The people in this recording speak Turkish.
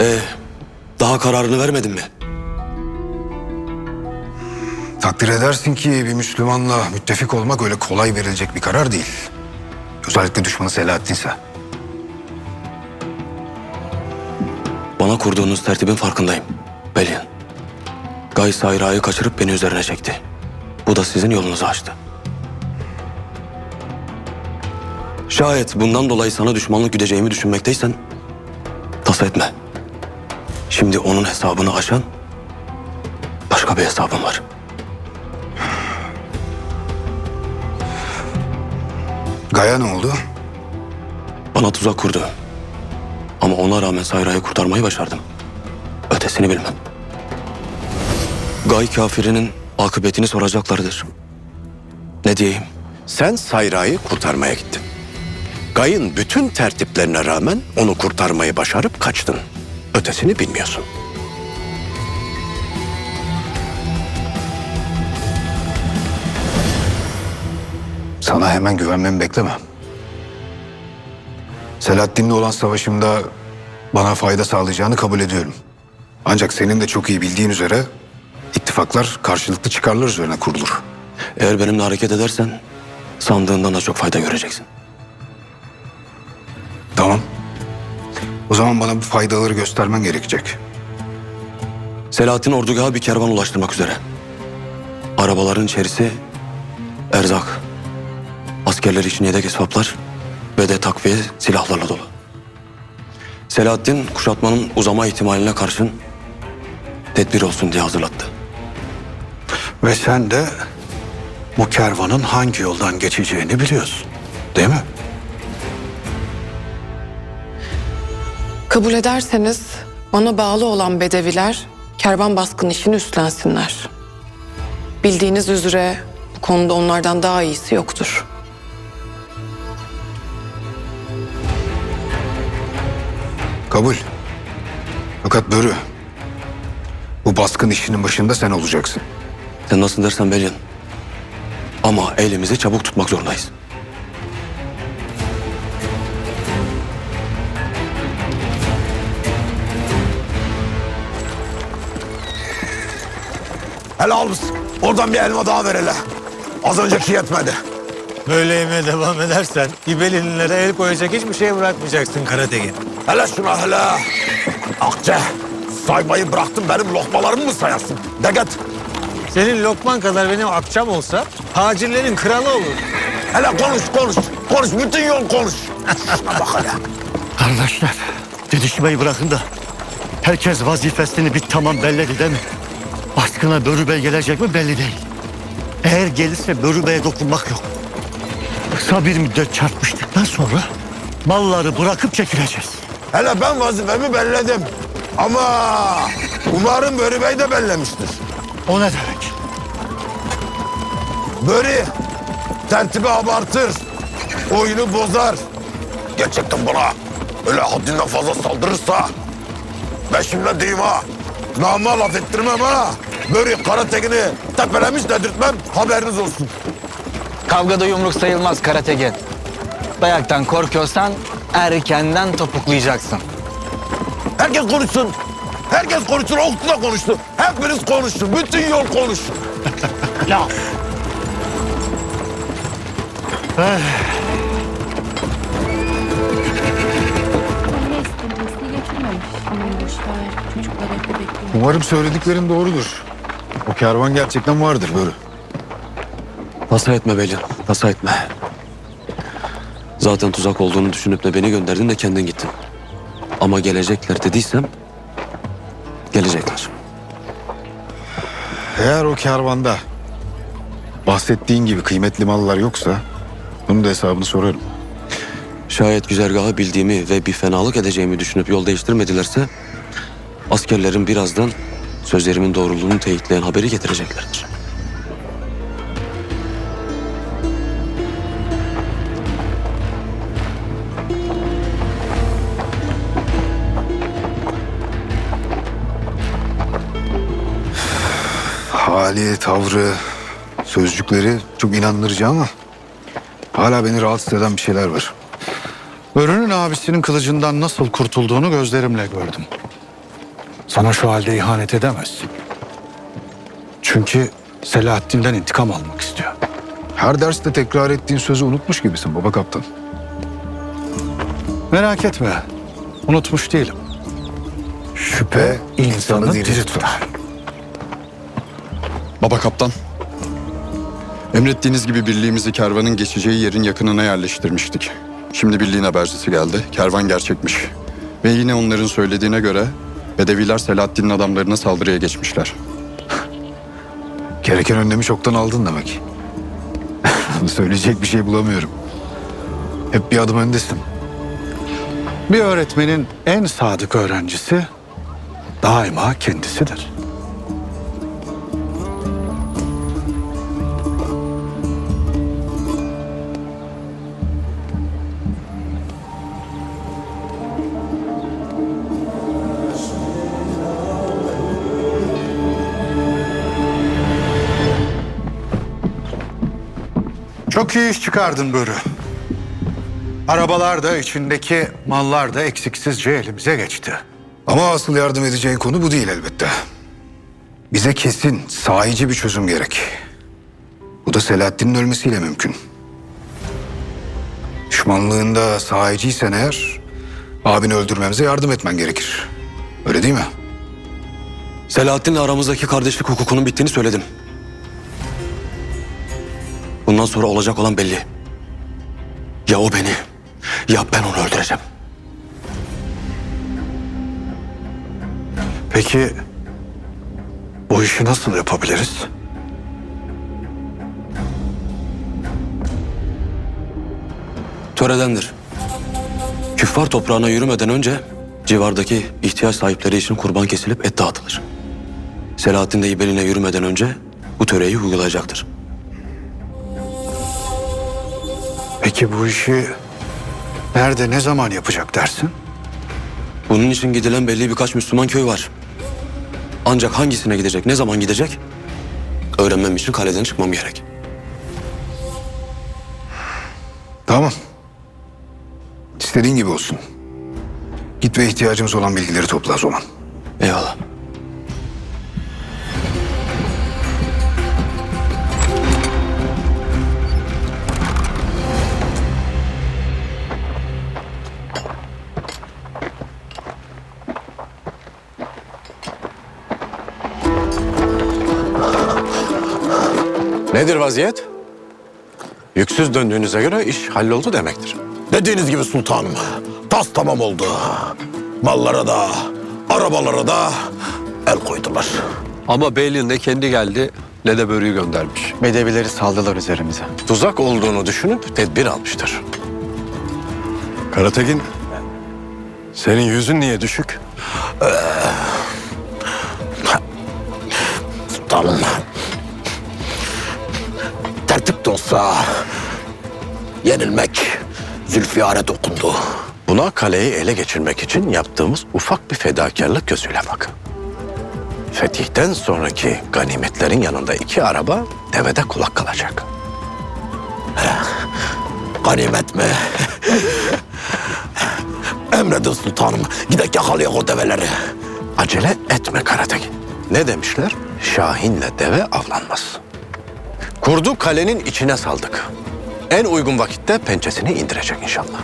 Ee, daha kararını vermedin mi? Takdir edersin ki bir Müslümanla müttefik olmak öyle kolay verilecek bir karar değil. Özellikle düşmanı Selahattin'se. Bana kurduğunuz tertibin farkındayım. Belin. Gay Sayra'yı kaçırıp beni üzerine çekti. Bu da sizin yolunuzu açtı. Şayet bundan dolayı sana düşmanlık güdeceğimi düşünmekteysen... ...tasa etme. Şimdi onun hesabını aşan... ...başka bir hesabım var. Gaya ne oldu? Bana tuzak kurdu. Ama ona rağmen Sayra'yı kurtarmayı başardım. Ötesini bilmem. Gay kafirinin akıbetini soracaklardır. Ne diyeyim? Sen Sayra'yı kurtarmaya gittin. Gay'ın bütün tertiplerine rağmen onu kurtarmayı başarıp kaçtın. Ötesini bilmiyorsun. Sana hemen güvenmemi bekleme. Selahattin'le olan savaşımda bana fayda sağlayacağını kabul ediyorum. Ancak senin de çok iyi bildiğin üzere ittifaklar karşılıklı çıkarlar üzerine kurulur. Eğer benimle hareket edersen sandığından da çok fayda göreceksin. O zaman bana bu faydaları göstermen gerekecek. Selahattin ordugaha bir kervan ulaştırmak üzere. Arabaların içerisi erzak, askerler için yedek esvaplar ve de takviye silahlarla dolu. Selahattin kuşatmanın uzama ihtimaline karşın tedbir olsun diye hazırlattı. Ve sen de bu kervanın hangi yoldan geçeceğini biliyorsun. Değil mi? Kabul ederseniz bana bağlı olan bedeviler kervan baskın işini üstlensinler. Bildiğiniz üzere bu konuda onlardan daha iyisi yoktur. Kabul. Fakat Börü, bu baskın işinin başında sen olacaksın. Sen nasıl dersen Belyan. Ama elimizi çabuk tutmak zorundayız. Hele al? Oradan bir elma daha ver hele. Az önceki yetmedi. Böyle yemeye devam edersen İbelinlere el koyacak hiçbir şey bırakmayacaksın Karategin. Hele şuna hele. Akçe. Saymayı bıraktın benim lokmalarımı mı sayarsın? De git. Senin lokman kadar benim akçam olsa tacirlerin kralı olur. Hele konuş konuş. Konuş bütün yol konuş. Şuna bak hele. Kardeşler, didişmeyi bırakın da herkes vazifesini bir tamam belledi değil mi? Baskına Börü Bey gelecek mi belli değil. Eğer gelirse Börü Bey'e dokunmak yok. Kısa bir müddet çarpmıştıktan sonra malları bırakıp çekileceğiz. Hele ben vazifemi belledim. Ama umarım Börü Bey de bellemiştir. O ne demek? Börü tertibi abartır. Oyunu bozar. Gerçekten bana öyle haddinden fazla saldırırsa ben şimdi diyeyim ha. Nama laf ettirmem ha. Börü Karatekin'i tepelemiş dedirtmem haberiniz olsun. Kavgada yumruk sayılmaz Karategen. Dayaktan korkuyorsan erkenden topuklayacaksın. Herkes konuşsun. Herkes konuşsun. Oktu da konuştu. Hepiniz konuşun. Bütün yol evde bekliyor. Umarım söylediklerin doğrudur. O kervan gerçekten vardır Börü. Tasa etme Belyan, tasa etme. Zaten tuzak olduğunu düşünüp de beni gönderdin de kendin gittin. Ama gelecekler dediysem gelecekler. Eğer o kervanda bahsettiğin gibi kıymetli mallar yoksa bunun da hesabını sorarım. Şayet güzergahı bildiğimi ve bir fenalık edeceğimi düşünüp yol değiştirmedilerse askerlerin birazdan sözlerimin doğruluğunu teyitleyen haberi getireceklerdir. Hali, tavrı, sözcükleri çok inandırıcı ama hala beni rahatsız eden bir şeyler var. Börü'nün abisinin kılıcından nasıl kurtulduğunu gözlerimle gördüm. Sana şu halde ihanet edemezsin. Çünkü Selahaddin'den intikam almak istiyor. Her derste tekrar ettiğin sözü unutmuş gibisin baba kaptan. Merak etme. Unutmuş değilim. Şüphe insanı diri tutar. Baba kaptan. Emrettiğiniz gibi birliğimizi kervanın geçeceği yerin yakınına yerleştirmiştik. Şimdi birliğin habercisi geldi. Kervan gerçekmiş. Ve yine onların söylediğine göre Bedeviler Selahaddin'in adamlarına saldırıya geçmişler. Gereken önlemi çoktan aldın demek. Söyleyecek bir şey bulamıyorum. Hep bir adım öndesin. Bir öğretmenin en sadık öğrencisi daima kendisidir. Çok iyi iş çıkardın Börü. Arabalar da içindeki mallar da eksiksizce elimize geçti. Ama asıl yardım edeceğin konu bu değil elbette. Bize kesin, sahici bir çözüm gerek. Bu da Selahaddin'in ölmesiyle mümkün. Düşmanlığında sahiciysen eğer... ...abini öldürmemize yardım etmen gerekir. Öyle değil mi? Selahattin'le aramızdaki kardeşlik hukukunun bittiğini söyledim. Bundan sonra olacak olan belli. Ya o beni ya ben onu öldüreceğim. Peki bu işi nasıl yapabiliriz? Töredendir. Küffar toprağına yürümeden önce civardaki ihtiyaç sahipleri için kurban kesilip et dağıtılır. Selahattin de İbelin'e yürümeden önce bu töreyi uygulayacaktır. Peki bu işi nerede ne zaman yapacak dersin? Bunun için gidilen belli birkaç Müslüman köy var. Ancak hangisine gidecek, ne zaman gidecek? Öğrenmem için kaleden çıkmam gerek. Tamam. İstediğin gibi olsun. Git ve ihtiyacımız olan bilgileri topla o zaman. Eyvallah. Nedir vaziyet? Yüksüz döndüğünüze göre iş halloldu demektir. Dediğiniz gibi sultanım. Tas tamam oldu. Mallara da, arabalara da el koydular. Ama Beylin ne kendi geldi ne de börüyü göndermiş. Bedevileri saldılar üzerimize. Tuzak olduğunu düşünüp tedbir almıştır. Karatekin, senin yüzün niye düşük? Sultanım. Tertip de olsa yenilmek Zülfiyar'a dokundu. Buna kaleyi ele geçirmek için yaptığımız ufak bir fedakarlık gözüyle bak. Fetihten sonraki ganimetlerin yanında iki araba devede kulak kalacak. Ganimet mi? Emredin sultanım. Gidek yakalayak o develeri. Acele etme Karatekin. Ne demişler? Şahinle deve avlanmaz. Kurdu kalenin içine saldık. En uygun vakitte pençesini indirecek inşallah.